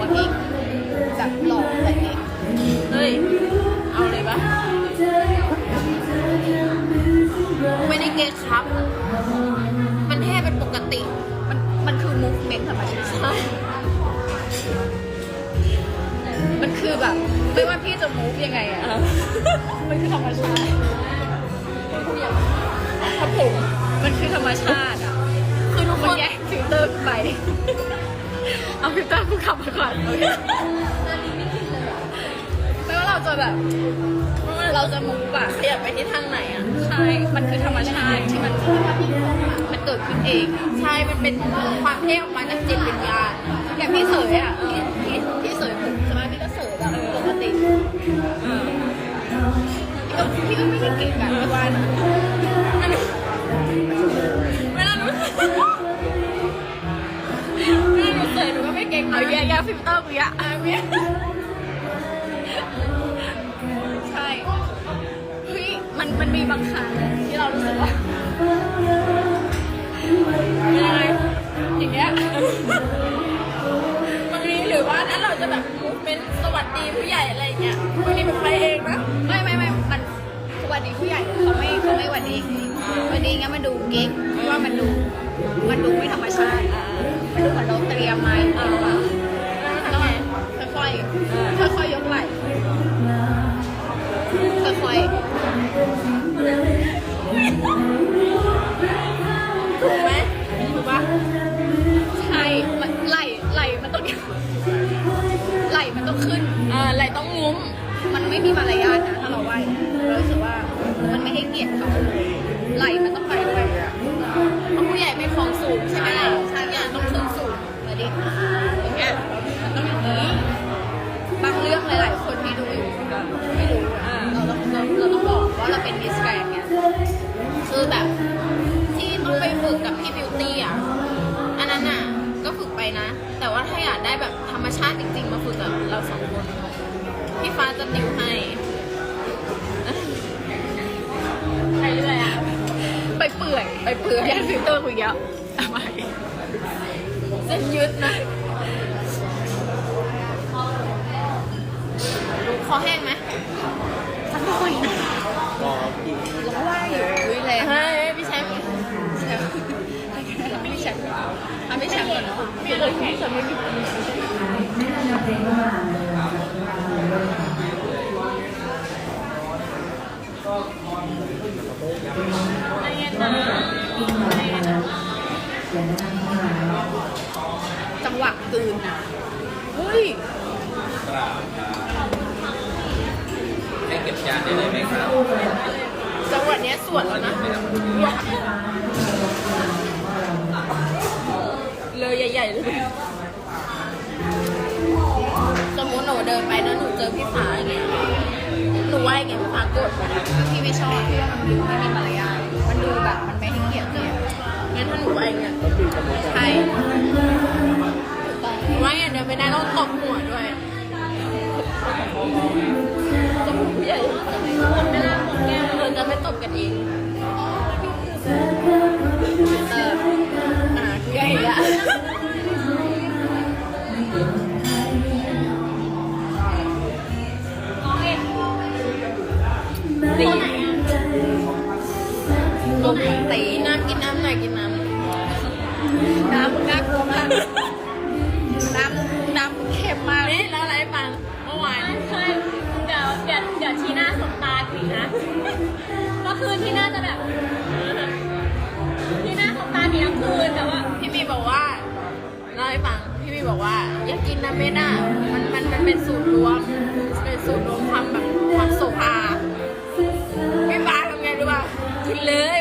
กับกิ๊กแบบหลอกใส่กิ๊กเฮ้ย เอาเลยปะไม่ได้เก๊กครับ มันแค่เป็นปกติ มันมันคือมูฟเมนต์ธรรมชาติใช่มันคือแบบ ไม่ว่าพี่จะมูฟยังไงอะเออมันคือธรรมชาติครับผมมันคือธรรมชาติอะคือทุกคมันนแยกฟิลเตอร์ไป เอาฟิลเตอร์กูขับมาก่อนโอเคไม่ว่าเราจะแบบเราจะมูฟอะขยับไปที่ทางไหนอะใช่ มันคือธรรมชาติที่มันมันเกิดขึ้นเอง ใช่ มันเป็นความเท่ออกมาจากจิตวิญญาณอย่างพี่เสยอะพี่พี่พี่เสยผมใช่ไหมพี่ก็เสยแบบปกติพี่ก็พี่ก็ไม่ได้เก่งแบบว่าน เอาแย่แย่ฟิลเตอร์กูยะอะเมียใช่เฮ้ยมันมันมีบางครั้งที่เรารู้สึกว่ายังไงอย่างเงี้ยบางทีหรือว่าถ้าเราจะแบบเป็นสวัสดีผู้ใหญ่อะไรอย่างเงี้ยบางทีมันไปเองนะไม่ไม่ไม่มันสวัสดีผู้ใหญ่เขาไม่เขาไม่หวัดดีวัดดีงั้นมันดูเก๊กเพราะว่ามันดูมันดูไม่ธรรมชาติมันดูเหมือนเราเตรียมมา คอแห้งไหมสักหน่อยร้องว่าอยู่อุ้ยแรงเฮ้ยพี่แชมป์แชมป์ไม่แชมป์อะไม่แชมป์ก่อนเนาะพี่เลยพี่แชมป์ไม่มีจังหวะกลืนอะ ให้เก็บจานได้เลยไหมครับจังหวะเนี้ยสวนแล้วนะ เลยใหญ่ๆเลยสมมติหนูเดินไปแล้วหนูเจอพี่ฟ้าอย่างเงี้ย หนูไหวอย่างเงี้ยพี่ฟ้ากดพี่ไม่ชอบพี่ว่ามันดูไม่มีมารยาทมันดูแบบมันไม่ให้เกียรติเลยงั้นถ้าหนูไหวอย่างเงี้ยใช่หนูไหวอย่างเดียวไม่ได้ต้องต ก็คือที่หน้าจะแบบ ที่หน้าของตามีทั้งคืนแต่ว่า พี่มีบอกว่าเล่าให้ฟัง พี่มีบอกว่า อย่ากินนะเม็ดอะมันมันมันเป็นสูตรรวม เป็นสูตรรวมความแบบความโสภาพี่ฟ้าทำไงรู้ป่ะกินเลย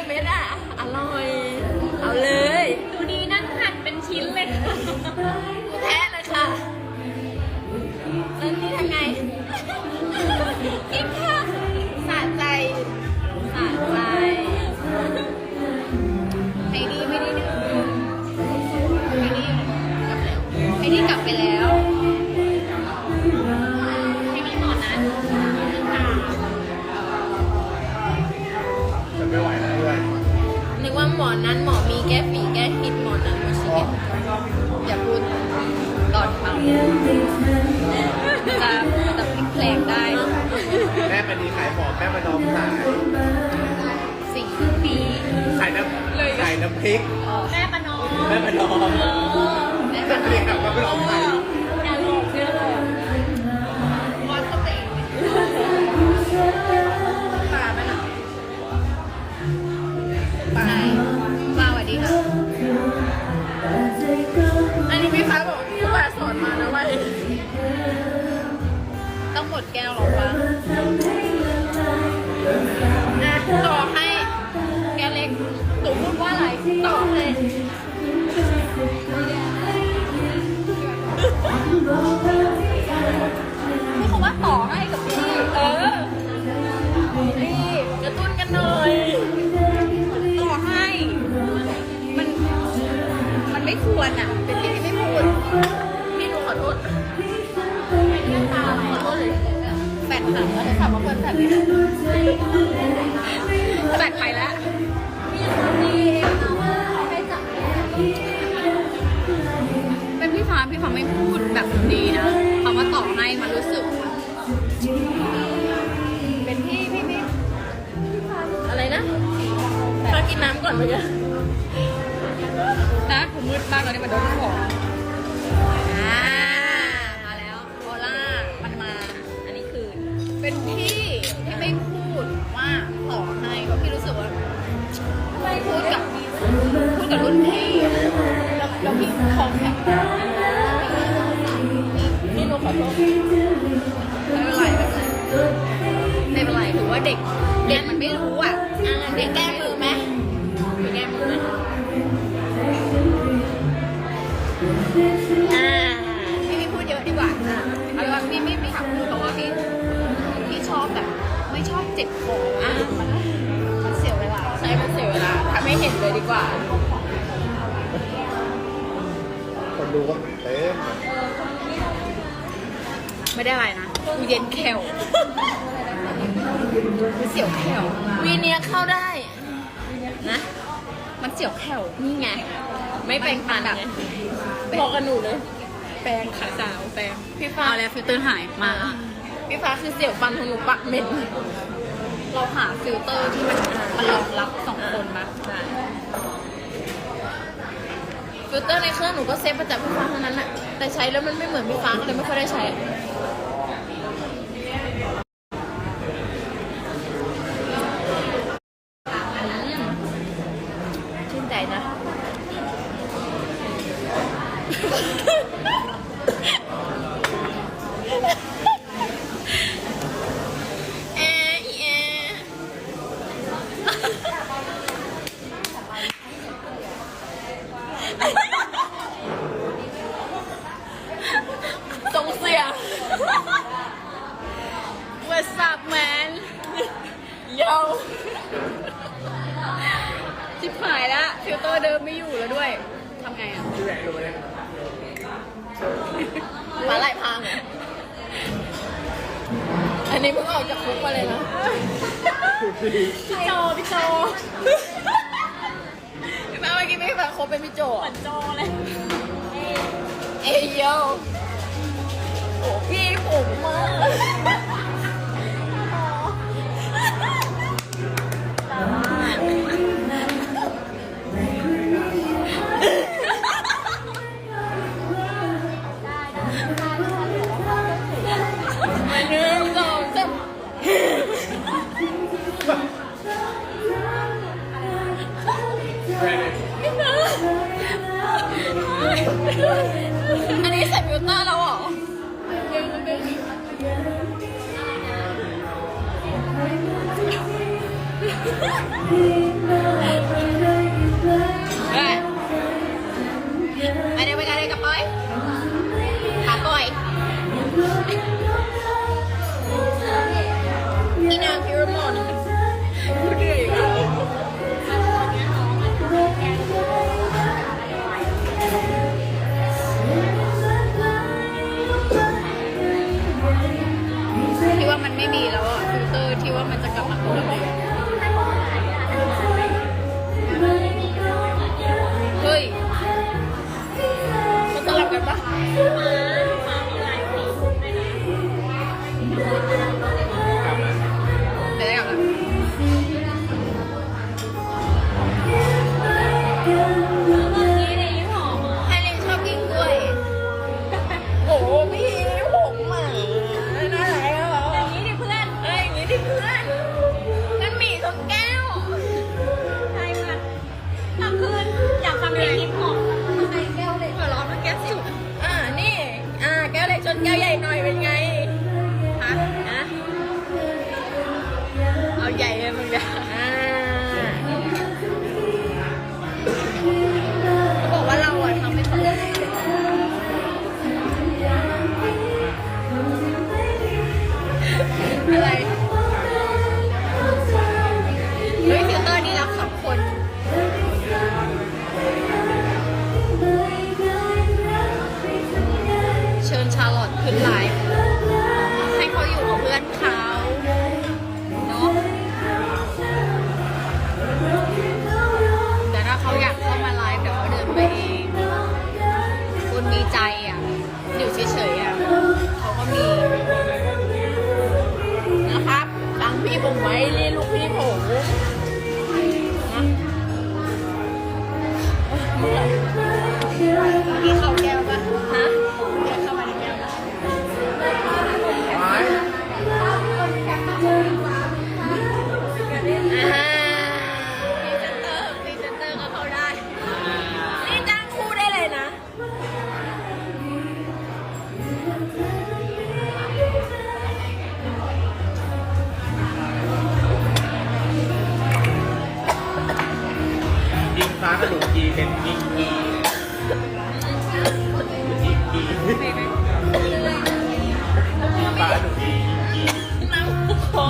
น้องขายสี่ปีขายน้ำขายน้ำพริก แม่ประนอมแม่มาน้องเออแม่แม่มาเรียกแม่มาน้องขายแอนโลกเนื้อโลกวอนเข้าไปอีกปลาไหมล่ะปลาปลาสวัสดีค่ะอันนี้พี่ฟ้าบอกพี่ฟ้าสอนมานะว่าต้องหมดแก้วหรอปะอะ ไรต่อให้พูดคำว่าต่อให้กับพี่ เออ นี่กระตุ้นกันหน่อย ต่อให้ มัน มันไม่ควรอะ เป็นพี่ที่ไม่พูดพี่หนูขอโทษหน้าตาขอโทษเลยแฟนถามว่าจะถามาเพื่อนแฟนไหมแฟนใครแล้วเป็นพี่ฟ้าพี่ฟ้าไม่พูดแบบดีนะคำว่าต่อให้มันรู้สึก เป็นพี่พี่พี่อะไรนะฟ้ากินน้ำก่อนเมื่อกี้นะผมมืดมากตอนนี้มันโดนของอ่ามาแล้วโคล่ามันมา อันนี้คือ เป็นพี่ที่ไม่พูดว่าต่อให้เพราะพี่รู้สึกว่าไม่พูดกับพูดกับรุ่นพี่แล้วแล้วพี่คอมแข็ง ไม่เป็นไรไม่เป็นไรถือว่าเด็ก เด็กมันไม่รู้อะอะเด็กแก้มือไหมเด็กแก้มือไหมอ่าพี่ไม่พูดเยอะดีกว่าเอาเป็นว่าพี่ไม่มีคำพูดเพราะว่าพี่พี่ชอบแบบ ไม่ชอบเจ็บคออะมันมันเสียเวลาใช้มันเสียเวลาทำให้เห็นเลยดีกว่าคนดูก็เต็ม ไม่ได้อะไรนะกูเย็นแขวมันเสียวแขววีเนี้ยเข้าได้นะ มันเสียวแขวนี่ไง ไม่แปลงฟันไงบอกกับหนูเลย แปรงขาสาวแปรงพี่ฟ้าเอาแล้วฟิลเตอร์หายมา พี่ฟ้าคือเสียวฟันของหนูปะเหม็นเราหาฟิลเตอร์ที่มันมันรองรับสองคนมา ฟิลเตอร์ในเครื่องหนูก็เซฟมาจากพี่ฟ้าเท่านั้นแหละแต่ใช้แล้วมันไม่เหมือนพี่ฟ้าก็เลยไม่ค่อยได้ใช้ ชื่นใจนะ แออีแอส่งเสียง What's up man โย ชิบหายแล้วฟิลเตอร์เดิมไม่อยู่แล้วด้วยทำไงอะ มาไหลพังเหรอ อันนี้เพิ่งออกจากคุกมาเลยนะพี่โจพี่โจพี่ฟ้าเมื่อกี้พี่ฟ้าคบเป็นพี่โจเหมือนโจเลย เอยโยโอ้พี่ผมมาก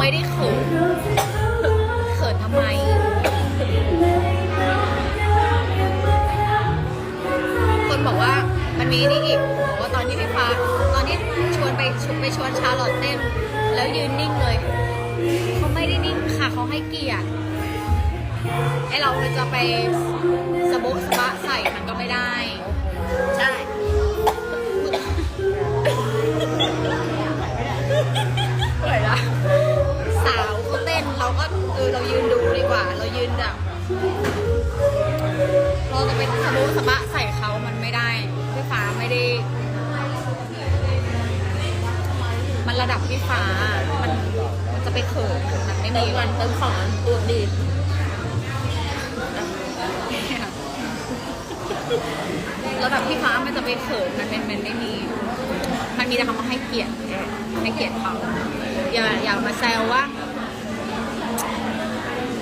ไม่ได้เขินเขินทำไมคนบอกว่ามันมีนี่อีกบอกว่าตอนที่พี่ฟ้าตอนที่ชวนไปชวนไปชวนชาลอตเต้น แล้วยืนนิ่งเลยเขาไม่ได้นิ่งค่ะเขาให้เกียรติไอเราจะไปสะบกสะบะใส่มันก็ไม่ได้ ใช่ ฟ้า มันมันจะไปเขินมันไม่เติมีมวันเติมของตูดดีดระดับพี่ฟ้ามันจะไปเขินมันเป็นมันไม่มี มันมีแต่คำว่าให้เกียรติให้เกียรติเขาอย่าอย่ามาแซวว่า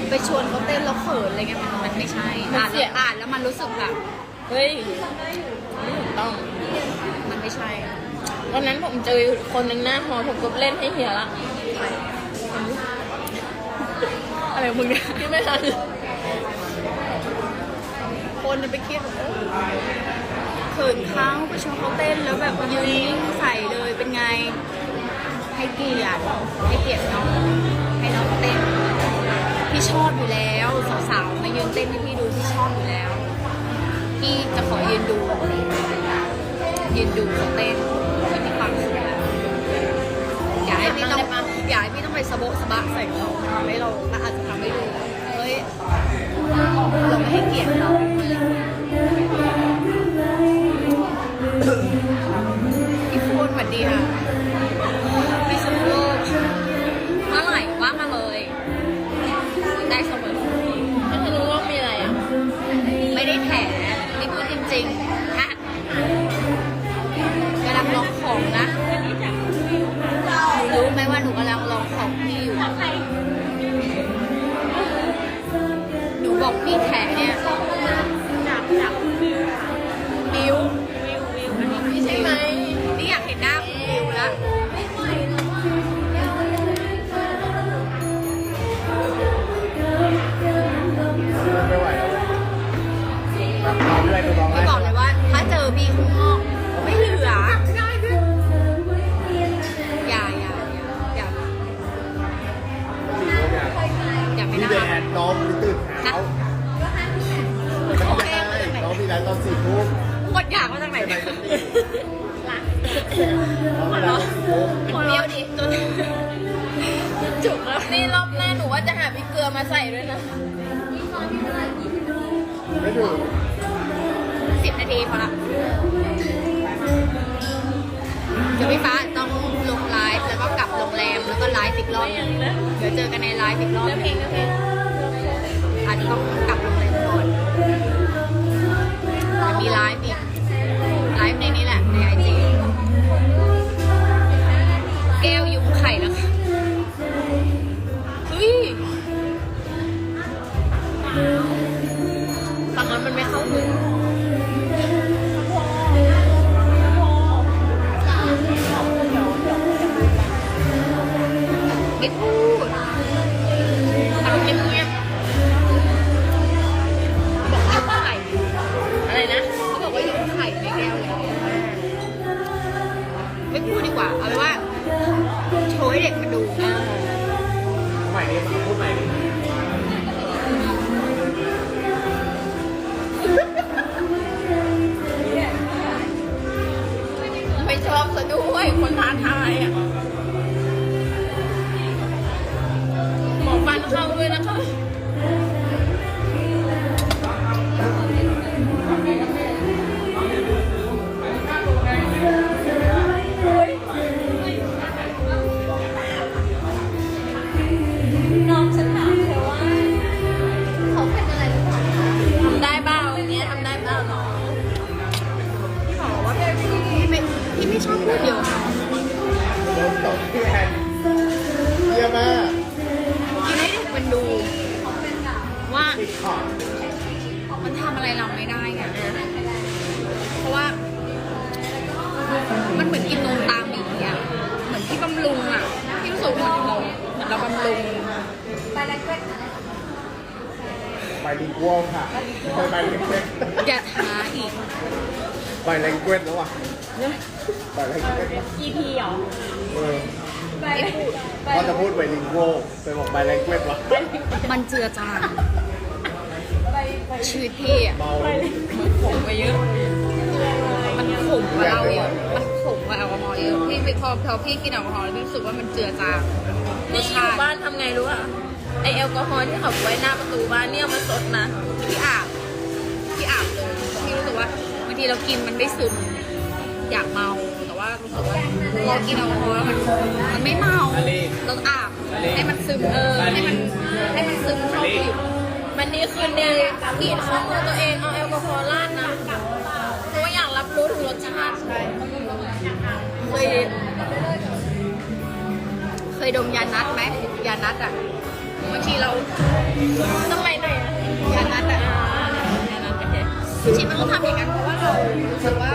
ไปชวนเขาเต้นแล้วเขินอะไรเงี้ยมันมันไม่ใช่อ่านแล้วอ่านแล้วมันรู้สึกแบบ เฮ้ยไม่ถูกต้องมันไม่ใช่ วันนั้นผมเจอคนหนึ่งหน้าหอผมก็เล่นให้เฮียละ อะไรของมึงเนี่ยพี่ไม่ทันคนจะไปคิดว่าเออเขินเขาไปชวนเขาเต้นแล้วแบบยืนนิ่งใส่เลยเป็นไง ให้เกียรติให้เกียรติน้องให้น้องเต้นพี่ชอบอยู่แล้วสาวๆมายืนเต้นให้พี่ดูพี่ชอบอยู่แล้วพี่จะขอยืนดูยืนดูเขาเต้น พี่ต้องอย่าให้พี่ต้องไปสะโบะสะบะใส่เขาทำให้เราอาจจะทำให้ดูเฮ้ยเราไม่ให้เกียรติเราพี่ฟูนสวัสดีค่ะ นูบ ใส่ด้วยนะไม่ถูกสิบนาทีพอละเดี๋ยวพี่ฟ้าต้องลงไลฟ์แล้วก็กลับโรงแรมแล้วก็ไลฟ์อีกรอบเดี๋ยวเจอกันในไลฟ์อีกรอบเอเพลนงงนื้อเพอาจจะต้องกลับโรงแรมก่อนจะมีไลฟ์อีกไลฟ์ในนี้ it. เข้าด้วยนะคะ ปลิงเกวแล้วว่ะไปลิงเกว EP เหรอเออไปพูดไปพอจะพูดไปลิงกัวไปบอกไปลิงเกววะมันเจือจางชีวิตพี่อะเมาผมไปเยอะ มันขมกว่าเราเยอะมันขมกว่าแอลกอฮอล์เยอะพี่ไปพอพอพี่กินแอลกอฮอล์แล้วพี่รู้สึกว่ามันเจือจางรนี่สอยู่ชาติบ้านทำไงรู้อะไอแอลกอฮอล์ที่เขาไว้หน้าประตูบ้านเนี่ยเอามันสดนะพี่อาบ ทีเรากินมันไม่ซึมอยากเมาแต่ว่ารู้สึกว่าพอกินแอลกอฮอล์แล้วมันมันไม่เมาเราอาบให้มันซึมเออให้มันให้มันซึมเข้าไปมันนี่คืนเนยกรีดข้อมือตัวเองเอาแอลกอฮอล์ราดนะเพราะว่าอยากรับรู้ถึงรสชาติเคยเคยดมยานัดไหมยานัดอะบางทีเราต้องไปไหนอะยานัดอะ จริงๆมันต้องทำอย่างนั้นเพราะว่าเรารู้สึกว่า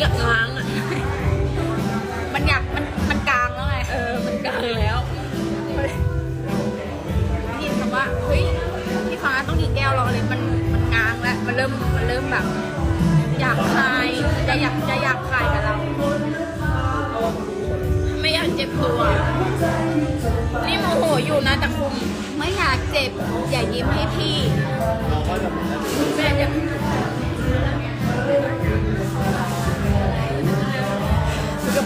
อยากค้างอะ มันอยากมันมันกลางแล้วไง เออ มันกลางแล้วได้ยินคำว่าเฮ้ยพี่ฟ้าต้องอีกแก้วเราเลยมันมันง้างแล้วมันเริ่มมันเริ่มแบบ อยากคายจะอยากจะอยากคายกับเรา ไม่อยากเจ็บตัว นี่โมโหอยู่นะแต่คุม ไม่อยากเจ็บ อย่ายิ้มให้พี่เราก็จะแม่จะ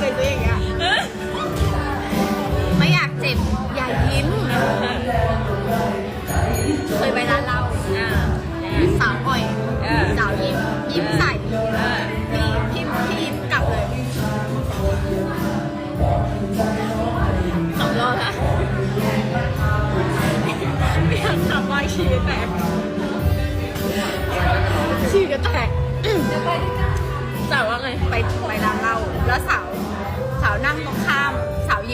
เป็นตัวอย่างเงี้ยไม่อยากเจ็บอย่ายิ้ม เคยไปร้านเหล้าอ่าสาวอ่อยสาวยิ้ม ยิ้มใส่พี่พี่พี่ยิ้มกลับเลยสองรอบละไม่อยกทำว่าชีวิตแตก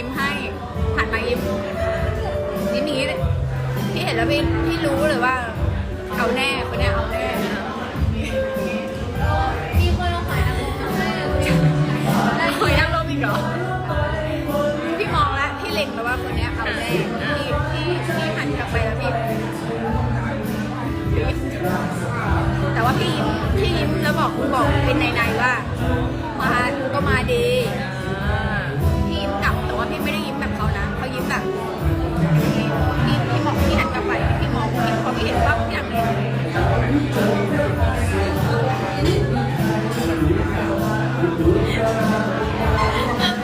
ยิ้มให้หันมายิ้มยิ้มอย่างนี้เลยพี่เห็นแล้วพี่พี่รู้เลยว่า เอาแน่คนเนี้ยเอาแน่มีคนเอาหอยนางรมมาให้คุยนั่งรถอีกเหรอพี่มองแล้วพี่เล็งแล้วว่าคนเนี้ยเอาแน่พี่พี่พี่หันกลับไปแล้วพี่แต่ว่าพี่ยิ้มพี่ยิ้มแล้วบอกบอกเป็นในๆว่า มาก็มาดีพี่ยิ้มกลับแต่ ว่าพี่ไม่ได้ยิ้มแบบเขานะเขายิ้มแบบพี่พี่พี่มองพี่หันกลับไปพี่มองพี่พอพี่เห็นปั๊บพี่หันไปเลย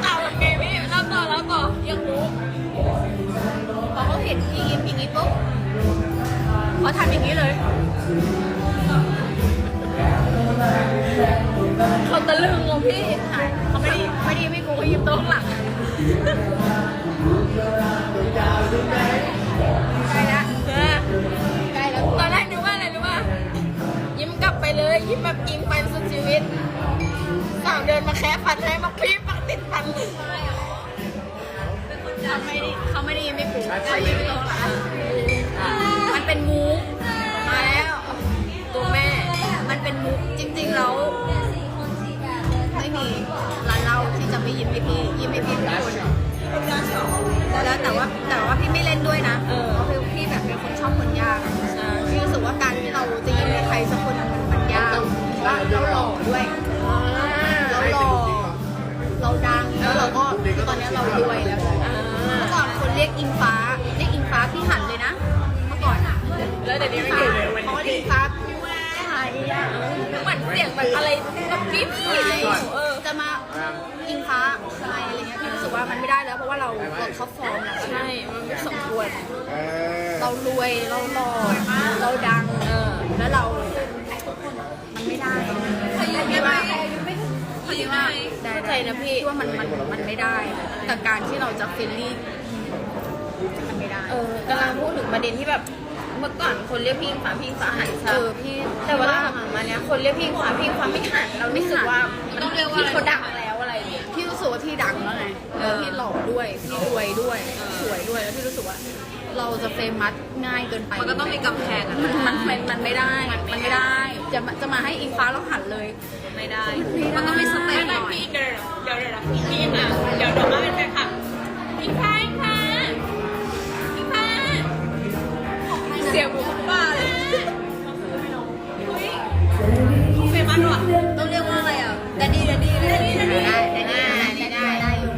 เอาทำไงพี่เล่าต่อเล่าต่ออยากรู้พอเขาเห็นพี่ยิ้มอย่างนี้ปุ๊บเขาทำอย่างนี้เลยเขาตะลึงอะพี่ใช่เขาไม่ได้ไม่ได้ไม่กูเขายิ้มตัวข้างหลัง ใกล้ละเออใกล้แล้วตอนแรกนึกว่าอะไรรู้ป่ะยิ้มกลับไปเลย ยิ้มแบบยิ้มไปสุดชีวิตสาวเดินมาแคะฟันให้มาพี่ปักติดฟันเขาไม่ได้เขาไม่ได้ยิ้มไม่กูเขายิ้มตัวข้างหลังมันเป็นเป็นมุกมาแล้วตัวแม่ มันเป็นมุกจริงๆแล้วไม่มี จะไม่ยิ้มให้พี่ยิ้มให้พี่ทุกคนแล้วแต่ว่าแต่ว่าพี่ไม่เล่นด้วยนะเออเพราะพี่แบบเป็นคนชอบคนยากพี่รู้สึกว่าการที่เราจะยิ้มให้ใครสักคนมันมันยากว่าเราหล่อด้วยเราหล่อเราดังแล้วเราก็ตอนนี้เรารวยแล้วเมื่อก่อนคนเรียกอิงฟ้าเรียกอิงฟ้าพี่หันเลยนะเมื่อก่อนอะแล้วเดี๋ยวนี้ไม่ฟ้าอยู่เลยเพราะว่าอิงฟ้าใช่อะเหมือนเสียงแบบอะไรแบบพี่พี่อะไรเออ จะมาอิงฟ้าใครอะไรเงี้ยพี่รู้สึกว่ามันไม่ได้แล้วเพราะว่าเราเราท็อปฟอร์มแล้วใช่มันไม่สมควรเออเรารวยเราหล่อเราดังเออแล้วเรามันไม่ได้พยุงได้ไหมพยุงได้ไหมได้เข้าใจนะพี่ว่ามันมันมันไม่ได้ แต่การที่เราจะเฟรนลี่มันไม่ได้เออกำลังพูดถึงประเด็นที่แบบเมื่อก่อนคนเรียกพี่อิงฟ้าพี่อิงฟ้าหันเอใช่อพี่แต่ว่าหลังๆมาเนี้ยคนเรียกพี่อิงฟ้าพี่อิงฟ้าไม่หันเราไม่รู้สึกว่ามัน ต้องเรียกว่าพี่เขาดังแล้วอะไรเนี่ยพี่รู้สึกว่าพี่ดังแล้วไงเอแล้วอพี่หล่อด้วยพี่รวยด้วยสวยด้วยแล้วพี่รู้สึกว่า เราจะเฟมัสง่ายเกินไป มันก็ต้องมีกำแพงอะมันมันมันมันไม่ได้มันไม่ได้ จะมาจะมาให้อิงฟ้าแล้วหันเลย ไม่ได้ มันต้องมีสเต็ปหน่อยพี่เดี๋ยวเดี๋ยวเดี๋ยวพี่อะเดี๋ยวเดี๋ยวมาเป็นแฟนคลับพี่ฟ้าพี่ฟ้าพี่ฟ้าเสียงบุกบ้าเลยเฟมันหรอต้องเรียกว่าอะ ได้ได้ได้ได้ได้อยู่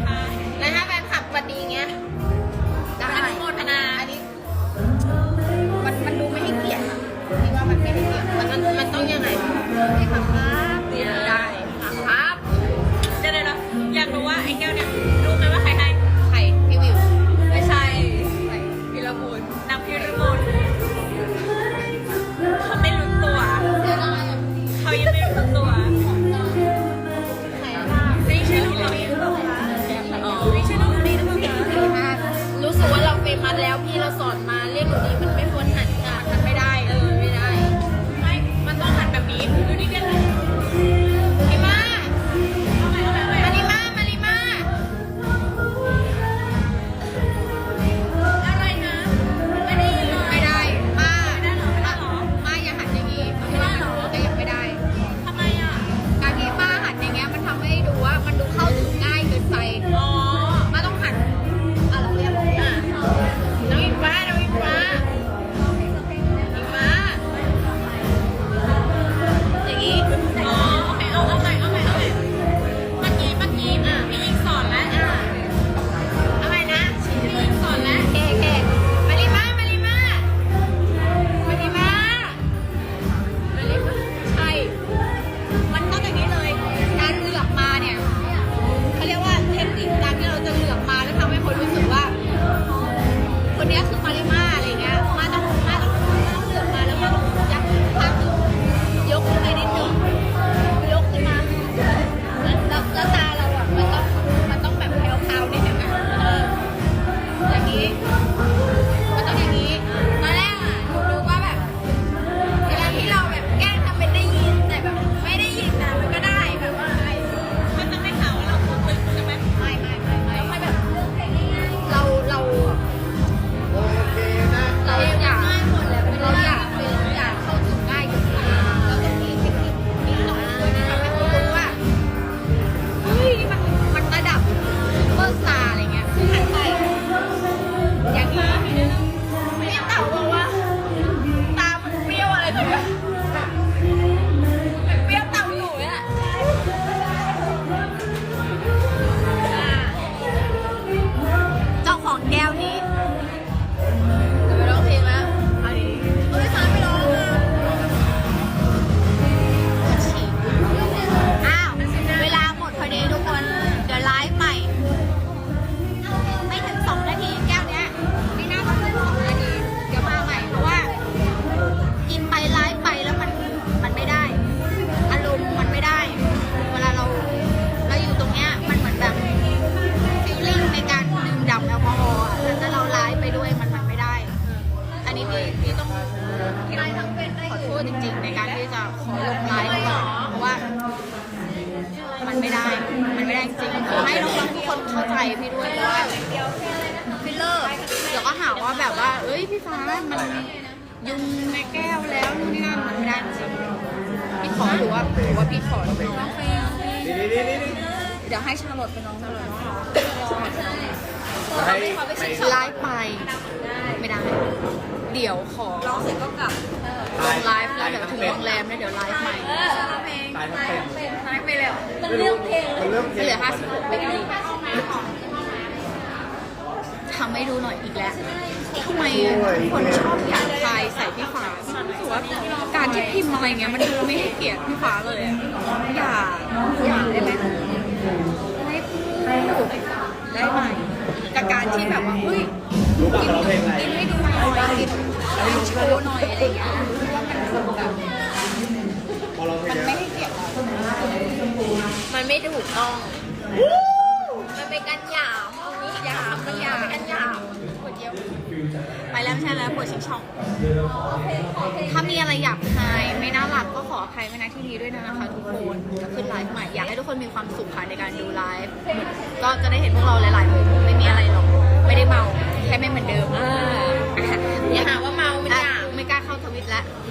แล้วถ้าแฟนคลับวันดีเงี้ยได้อนุโมทนาอันนี้มันมันดูไม่ให้เกียรติอะพี่ว่ามันไม่ให้เกียรติมันมันมันต้องยังไงพี่ค่ะครับเนี่ ทำให้ดูหน่อยอีกแล้วทำไมคนชอบอยากทายใส่พี่ฟ้าฉันรู้สึกว่าการที่พิมพ์อะไรเงี้ยมันดูไม่ให้เกียรติพี่ฟ้าเลยอะอย่าอย่าได้ไหมให้พูดได้ไหมกับการที่แบบว่าเฮ้ยรู้ป่ะกินร้องเพลงอะไรกินให้ดูหน่อยกินกินโชว์หน่อยอะไรเงี้ยว่ามันคือแบบพอร้องเพลมังนเนี้ไม่ยให้เกียรติเรามันไม่ถูกต้อง ยามมันยามเป็นการหยามปวดเยี่ยวไปแล้วไม่ใช่แล้วปวดชิงช่องถ้ามีอะไรหยาบคายไม่น่ารักก็ขออภัยไว้ณที่นี้ด้วยนะคะทุกคนจะขึ้นไลฟ์ใหม่อยากให้ทุกคนมีความสุขค่ะในการดูไลฟ์ก็จะได้เห็นพวกเราหลายๆมุมไม่มีอะไรหรอกไม่ได้เมาแค่ไม่เหมือนเดิมอย่าหาว่าเมาไมันหยาไม่กล้าเข้าทวิตแล้ว